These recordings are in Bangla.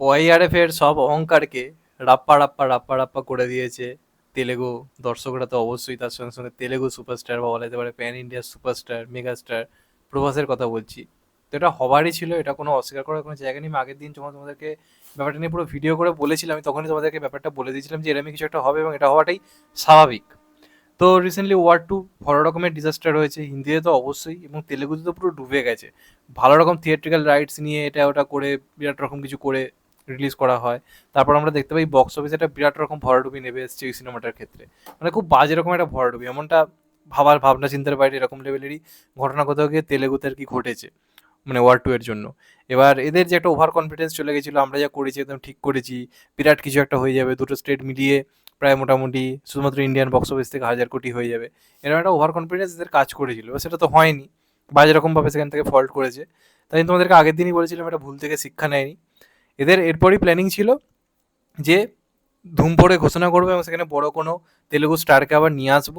ওয়াইআরএফ এর সব অহংকারকে রাপ্পা রাপ্পা রাপ্পা রাপ্পা করে দিয়েছে তেলেগু দর্শকরা তো অবশ্যই তার সঙ্গে সঙ্গে তেলেগু সুপারস্টার বা বলা যেতে পারে প্যান ইন্ডিয়ার সুপারস্টার, মেগাস্টার, প্রভাসের কথা বলছি। তো এটা হবারই ছিল, এটা কোনো অস্বীকার করার কোনো জায়গা নেই। আগের দিন যখন তোমাদেরকে ব্যাপারটা নিয়ে পুরো ভিডিও করে বলেছিলাম, আমি তখনই তোমাদেরকে ব্যাপারটা বলে দিয়েছিলাম যে এরকমই কিছু একটা হবে এবং এটা হওয়াটাই স্বাভাবিক। তো রিসেন্টলি ওয়ার টু ভালো রকমের ডিজাস্টার হয়েছে হিন্দিতে তো অবশ্যই এবং তেলেগুতে তো পুরো ডুবে গেছে। ভালো রকম থিয়েট্রিক্যাল রাইটস নিয়ে এটা ওটা করে, বিরাট রকম কিছু করে রিলিজ করা হয়। তারপর আমরা দেখতে পাই বক্স অফিসে একটা বিরাট রকম ভরাডুবি নেমে এসছে এই সিনেমাটার ক্ষেত্রে। মানে খুব বাজে রকম একটা ভরাডুবি এমনটা ভাবার ভাবনা চিন্তার বাইরে এরকম লেভেলেরই ঘটনা কোথাও গিয়ে তেলেগুতে আর কি ঘটেছে মানে ওয়ার টু এর জন্য। এবার এদের যে একটা ওভার কনফিডেন্স চলে গেছিল, আমরা যা করেছি একদম ঠিক করেছি, বিরাট কিছু একটা হয়ে যাবে, দুটো স্টেট মিলিয়ে প্রায় মোটামুটি শুধুমাত্র ইন্ডিয়ান বক্স অফিস থেকে হাজার কোটি হয়ে যাবে। এরকম একটা ওভার কনফিডেন্স এদের কাজ করেছিল সেটা তো হয়নি, বাজে রকমভাবে সেখান থেকে ফল্ট করেছে। তাই তোমাদেরকে আগের দিনই বলেছিলাম, এটা ভুল থেকে শিক্ষা নেয়নি। এদের এরপরই প্ল্যানিং ছিল যে ধুম পড়ে ঘোষণা করবে এবং সেখানে বড় কোনো তেলেগু স্টারকে আবার নিয়ে আসব,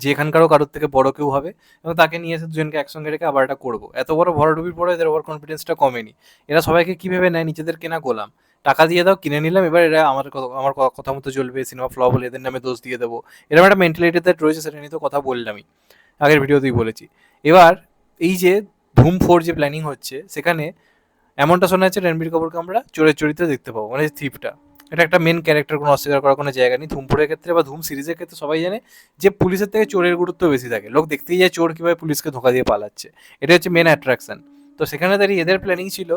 যে এখানকারও কারোর থেকে বড় কেউ হবে এবং তাকে নিয়ে এসে দুজনকে একসঙ্গে রেখে আবার এটা করব। এত বড় ভরাডুবির পরে এদের ওভার কনফিডেন্সটা কমেনি। এরা সবাইকে কী ভেবে নেয়? নিজেদের কেনা গোলাম। টাকা দিয়ে দাও, কিনে নিলাম, এবার এরা আমার আমার কথা মতো চলবে সিনেমা ফ্লপ হলে এদের নামে দোষ দিয়ে দেবো। এরকম একটা মেন্টালিটিতে রয়েছে, সেটা নিয়ে তো কথা বললামই। আগের ভিডিওতেই বলেছি। এবার এই যে ধুম ফোর যে প্ল্যানিং হচ্ছে, সেখানে এমনটা শোনা যাচ্ছে রণবীর কাপুরকে আমরা চোরের চরিত্রে দেখতে পাবো মানে থিপটা এটা একটা মেন ক্যারেক্টার কোনো অস্বীকার করার কোনো জায়গা নেই। ধুমপুরের ক্ষেত্রে বা ধুম সিরিজের ক্ষেত্রে সবাই জানে যে পুলিশের থেকে চোরের গুরুত্ব বেশি থাকে। লোক দেখতেই যায় চোর কীভাবে পুলিশকে ধোকা দিয়ে পালাচ্ছে। এটা হচ্ছে মেন অ্যাট্রাকশন তো সেখানে দাঁড়িয়ে এদের প্ল্যানিং ছিল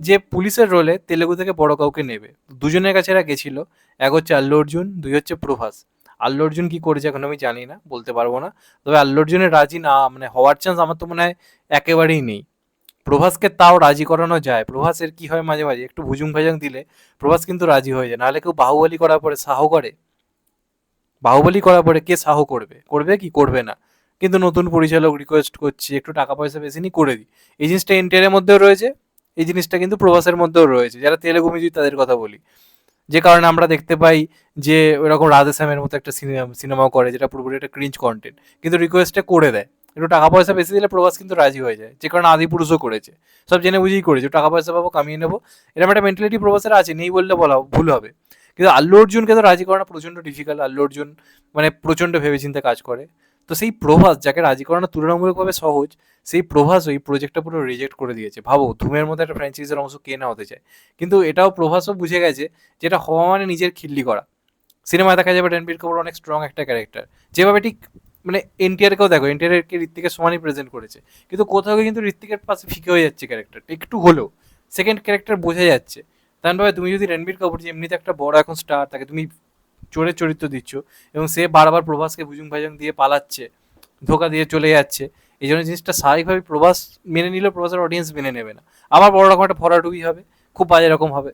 যে পুলিশের রোলে তেলেগু থেকে বড় কাউকে নেবে। দুজনের কাছে এরা গেছিল। এক হচ্ছে আল্লু অর্জুন, দুই হচ্ছে প্রভাস। আল্লু অর্জুন কী করেছে এখন আমি জানি না, বলতে পারব না। তবে আল্লু অর্জুনের রাজি না মানে হওয়ার চান্স আমার তো মনে হয় একেবারেই নেই। প্রভাসকে তাও রাজি করানো যায়। প্রভাসের কি হয় মাঝে মাঝে? একটু ভুজুং ভাজং দিলে প্রভাস কিন্তু রাজি হয়ে যায়। নাহলে কেউ বাহুবলি করার পরে সাহ করে। বাহুবলি করার পরে কে সাহ করবে? করবে কি? করবে না। কিন্তু নতুন পরিচালক রিকোয়েস্ট করছি, একটু টাকা পয়সা বেশি নি করে দিই। এই জিনিসটা এনটিআরের মধ্যেও রয়েছে। এই জিনিসটা কিন্তু প্রভাসের মধ্যেও রয়েছে। যারা তেলেগু মিউজিক তাদের কথা বলি। যে কারণে আমরা দেখতে পাই যে ওরকম রাধেশ্যামের মতো একটা সিনেমা, সিনেমাও করে, যেটা পুরোপুরি একটা ক্রিঞ্চ কন্টেন্ট কিন্তু রিকোয়েস্টে করে দেয়। একটু টাকা পয়সা বেশি দিলে প্রভাস কিন্তু রাজি হয়ে যায়। যে কারণে আদি পুরুষও করেছে। সব জেনে বুঝেই করেছে। টাকা পয়সা পাবো, কামিয়ে নেব। এরকম একটা মেন্টালিটি প্রভাসের আছে, নেই বললে বলা ভুল হবে। কিন্তু আল্লু অর্জুনকে তো রাজি করানো প্রচণ্ড ডিফিকাল্ট আল্লু অর্জুন মানে প্রচণ্ড ভেবেচিন্তে কাজ করে। তো সেই প্রভাস যাকে রাজি করানো তুলনামূলকভাবে সহজ, সেই প্রভাস ওই প্রজেক্টটা পুরো রিজেক্ট করে দিয়েছে। ভাবো, ধুমের মধ্যে একটা ফ্র্যাঞ্চাইজের অংশ কে না হতে চায়? কিন্তু এটাও প্রভাসও বুঝে গেছে যেটা হওয়া মানে নিজের খিল্লি করা। সিনেমায় দেখা যাবে রণবীর কাপুর অনেক স্ট্রং একটা ক্যারেক্টার যেভাবে ঠিক মানে এনটিআরকেও দেখো এনটিআরকে ঋত্বিকের সমানই প্রেজেন্ট করেছে। কিন্তু কোথাও কিন্তু ঋত্বিকের পাশে ফিকে হয়ে যাচ্ছে ক্যারেক্টারটা একটু হলেও। সেকেন্ড ক্যারেক্টার বোঝা যাচ্ছে। তার ভাবে তুমি যদি রণবীর কাপুর যে এমনিতে একটা বড় এখন স্টার তাকে তুমি চোরের চরিত্র দিচ্ছ এবং সে বারবার প্রভাসকে ভুজুং ভাজুং দিয়ে পালাচ্ছে, ধোকা দিয়ে চলে যাচ্ছে, এই জন্য জিনিসটা স্বাভাবিকভাবে প্রভাস মেনে নিলেও প্রভাসের অডিয়েন্স মেনে নেবে না। আবার বড় রকম একটা ভরাডুবি হবে, খুব বাজে রকম হবে।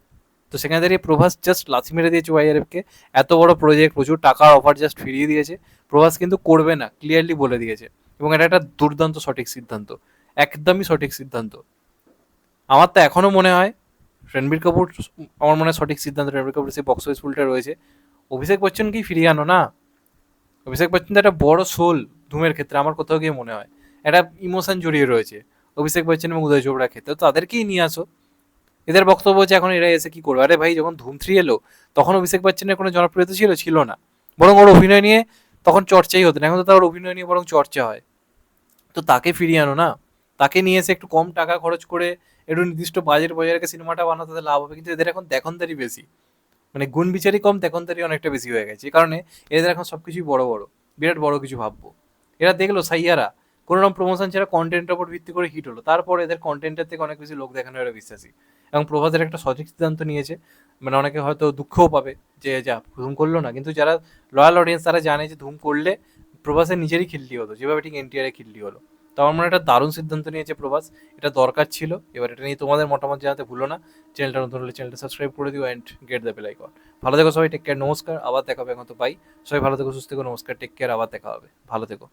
তো সেখানে দাঁড়িয়ে প্রভাস জাস্ট লাথি মেরে দিয়েছে ওয়াইআরএফকে এত বড় প্রজেক্ট প্রচুর টাকার অফার জাস্ট ফিরিয়ে দিয়েছে। প্রভাস কিন্তু করবে না ক্লিয়ারলি বলে দিয়েছে। এবং এটা একটা দুর্দান্ত সঠিক সিদ্ধান্ত, একদমই সঠিক সিদ্ধান্ত। আমার তো এখনও মনে হয় রণবীর কাপুর, আমার মনে হয় সঠিক সিদ্ধান্ত রণবীর কাপুর সেই বক্স অফিস ফুলটা রয়েছে। অভিষেক বচ্চনকেই ফিরিয়ে আনো না? অভিষেক বচ্চন তো একটা বড় সোল ধুমের ক্ষেত্রে, আমার কোথাও গিয়ে মনে হয়। একটা ইমোশন জড়িয়ে রয়েছে অভিষেক বচ্চন এবং উদয় চোপড়ার ক্ষেত্রে। তাদেরকেই নিয়ে আসো। এদের বক্তব্য হচ্ছে এখন এরা এসে কি করবে? আরে ভাই, যখন ধুম থ্রি এলো, তখন অভিষেক বচ্চনের কোনো জনপ্রিয়তা ছিল ছিল না। বরং ওর অভিনয় নিয়ে তখন চর্চাই হতো না। এখন তো তার অভিনয় নিয়ে বরং চর্চা হয়। তো তাকে ফিরিয়ে আনো না। তাকে নিয়ে এসে একটু কম টাকা খরচ করে একটু নির্দিষ্ট বাজেট বজায় রেখে সিনেমাটা বানাতে তাদের লাভ হবে। কিন্তু এদের এখন দেখনদারি বেশি। মানে গুণ বিচারই কম, দেখনদারি অনেকটা বেশি হয়ে গেছে। এই কারণে এদের এখন সব কিছুই বড় বড়। বিরাট বড় কিছু ভাববো। এরা দেখল সাইয়ারা। কোনো রকম প্রমোশন ছাড়া কন্টেন্টের উপর ভিত্তি করে হিট হলো। তারপর এদের কন্টেন্টের থেকে অনেক বেশি লোক দেখানো এরা বিশ্বাসী। এবং প্রভাসের একটা সঠিক সিদ্ধান্ত নিয়েছে। মানে অনেকে হয়তো দুঃখও পাবে যে, যা, ধুম করল না। কিন্তু যারা লয়াল অডিয়েন্স তারা জানে যে, ধুম করলে প্রভাসের নিজেরই খিল্লি হতো যেভাবে ঠিক এনটিআর খিল্লি হলো। তো আমার মনে একটা দারুণ সিদ্ধান্ত নিয়েছে প্রভাস। এটা দরকার ছিল। এবার এটা নিয়ে তোমাদের মতামত জানাতে ভুলো না। চ্যানেলটা নতুন হলে চ্যানেলটা সাবস্ক্রাইব করে দিও and get the bell icon ভালো থেকো সবাই টেক কেয়ার নমস্কার। আবার দেখা হবে এখন তো পাই সবাই ভালো থেকো, সুস্থ থেকো, নমস্কার টেক কেয়ার আবার দেখা হবে। ভালো থেকো।